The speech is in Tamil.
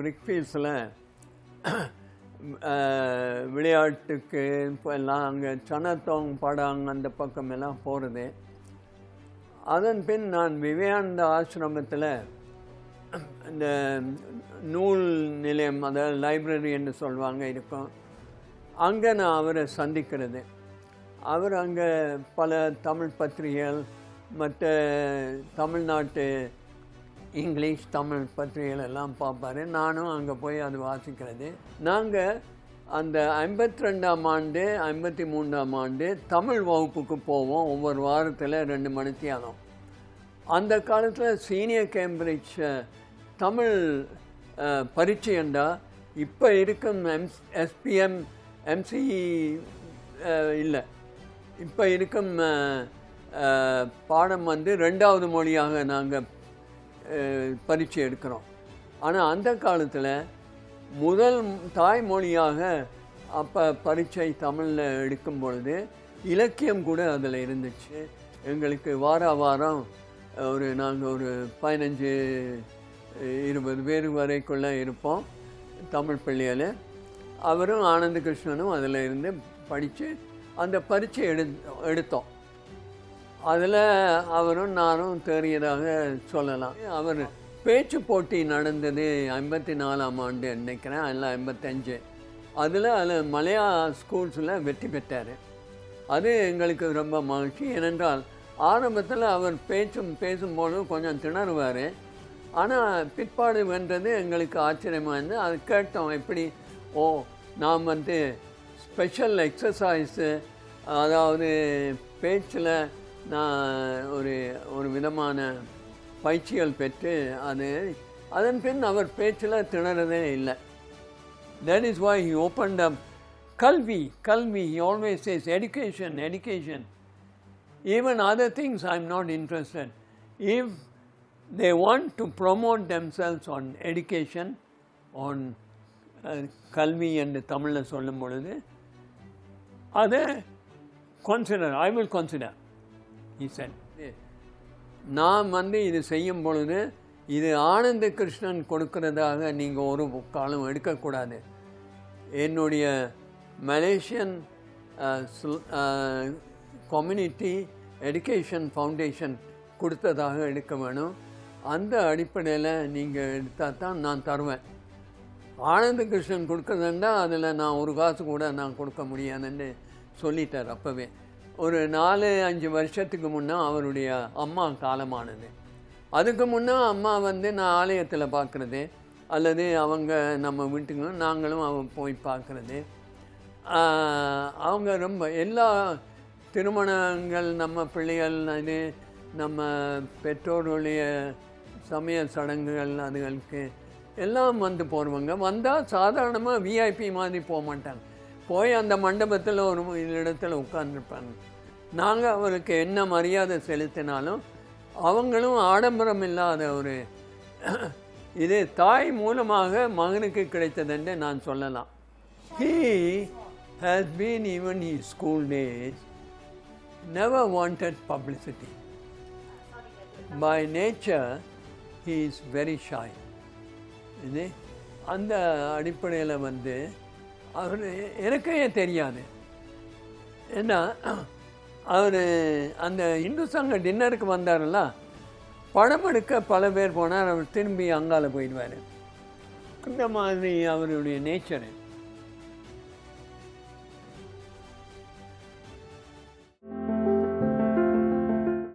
பிரிக்ஃபீல்ஸில் விளையாட்டுக்கு இப்போ எல்லாம் அங்கே சனத்தோங் படாங் அந்த பக்கம் எல்லாம் போகிறது அதன் பின் நான் விவேகானந்த ஆசிரமத்தில் இந்த நூல் நிலையம் அதாவது லைப்ரரி என்று சொல்லுவாங்க இருக்கும். அங்கே நான் அவரை சந்திக்கிறது. அவர் அங்கே பல தமிழ் பத்திரிகைகள் மற்ற தமிழ்நாட்டு இங்கிலீஷ் தமிழ் பத்திரிகைகளெல்லாம் பார்ப்பார் பார்ப்பாரு. நானும் அங்கே போய் அது வாசிக்கிறது. நாங்கள் அந்த ஐம்பத்தி ரெண்டாம் ஆண்டு ஐம்பத்தி மூன்றாம் ஆண்டு தமிழ் வகுப்புக்கு போவோம். ஒவ்வொரு வாரத்தில் ரெண்டு மணித்தியாலம் அந்த காலத்தில் சீனியர் கேம்பிரிட்ஜ் தமிழ் பரீட்சைண்டா இப்போ இருக்கும் எம்ஸ் எஸ்பிஎம் எம்சிஇ இல்லை. இப்போ இருக்கும் பாடம் வந்து ரெண்டாவது மொழியாக நாங்கள் பரீட்சை எடுக்கிறோம். ஆனால் அந்த காலத்தில் முதல் தாய்மொழியாக அப்போ பரீட்சை தமிழில் எடுக்கும் பொழுது இலக்கியம் கூட அதில் இருந்துச்சு. எங்களுக்கு வார வாரம் ஒரு நாங்கள் ஒரு பதினஞ்சு இருபது பேர் வரைக்குள்ளே இருப்போம் தமிழ் பள்ளியில். அவரும் ஆனந்த கிருஷ்ணனும் அதில் இருந்து படித்து அந்த பரீட்சை எடு எடுத்தோம். அதில் அவரும் நானும் தேறியதாக சொல்லலாம். அவர் பேச்சு போட்டி நடந்தது ஐம்பத்தி நாலாம் ஆண்டு நினைக்கிறேன் அதில் ஐம்பத்தஞ்சு. அதில் அதில் மலையா ஸ்கூல்ஸில் வெற்றி பெற்றார். அது எங்களுக்கு ரொம்ப மகிழ்ச்சி. ஏனென்றால் ஆரம்பத்தில் அவர் பேச்சும் பேசும்போது கொஞ்சம் திணறுவார். ஆனால் பிற்பாடு வென்றது எங்களுக்கு ஆச்சரியமாக இருந்து அது கேட்டோம் எப்படி? ஓ நாம் வந்து ஸ்பெஷல் எக்ஸசைஸு அதாவது பேச்சில் நான் ஒரு ஒரு விதமான பயிற்சிகள் பெற்று அது அதன் பின் அவர் பேச்சில் திணறதே இல்லை that is why he open up கல்வி கல்வி he always is education education even other things I am not interested if they want to promote themselves on education on கல்வி என்று தமிழில் சொல்லும் பொழுது அதை consider, I will consider. Said நான் வந்து இது செய்யும் பொழுது இது ஆனந்த கிருஷ்ணன் கொடுக்கிறதாக நீங்கள் ஒரு காலம் எடுக்கக்கூடாது. என்னுடைய மலேசியன் கம்யூனிட்டி எடுகேஷன் ஃபவுண்டேஷன் கொடுத்ததாக எடுக்க வேணும். அந்த அடிப்படையில் நீங்கள் எடுத்தால் தான் நான் தருவேன். ஆனந்த கிருஷ்ணன் கொடுக்குறதுண்டா அதில் நான் ஒரு காசு கூட நான் கொடுக்க முடியாதுன்னு சொல்லிட்டார் அப்போவே. ஒரு நாலு அஞ்சு வருஷத்துக்கு முன்னே அவருடைய அம்மா காலமானது. அதுக்கு முன்னே அம்மா வந்து நான் ஆலயத்தில் பார்க்குறது அல்லது அவங்க நம்ம வீட்டுக்கும் நாங்களும் அவன் போய் பார்க்குறது அவங்க ரொம்ப எல்லா திருமணங்கள் நம்ம பிள்ளைகள் அது நம்ம பெற்றோருடைய சமய சடங்குகள் அதுகளுக்கு எல்லாம் வந்து போடுவாங்க. வந்தால் சாதாரணமாக விஐபி மாதிரி போக மாட்டாங்க போய் அந்த மண்டபத்தில் ஒரு இடத்துல உட்கார்ந்துருப்பாங்க. நாங்கள் அவருக்கு என்ன மரியாதை செலுத்தினாலும் அவங்களும் ஆடம்பரம் இல்லாத ஒரு இது தாய் மூலமாக மகனுக்கு கிடைத்ததென்று நான் சொல்லலாம். He has been even he school days never wanted publicity by nature he is very shy இது அந்த அடிப்படையில் வந்து அவர் ஏன் தெரியாது. ஏன்னா அவர் அந்த இந்து சங்க டின்னருக்கு வந்தார்ல படம் எடுக்க பல பேர் போனார் அவர் திரும்பி அங்கால போயிடுவார். இந்த மாதிரி அவருடைய நேச்சரு.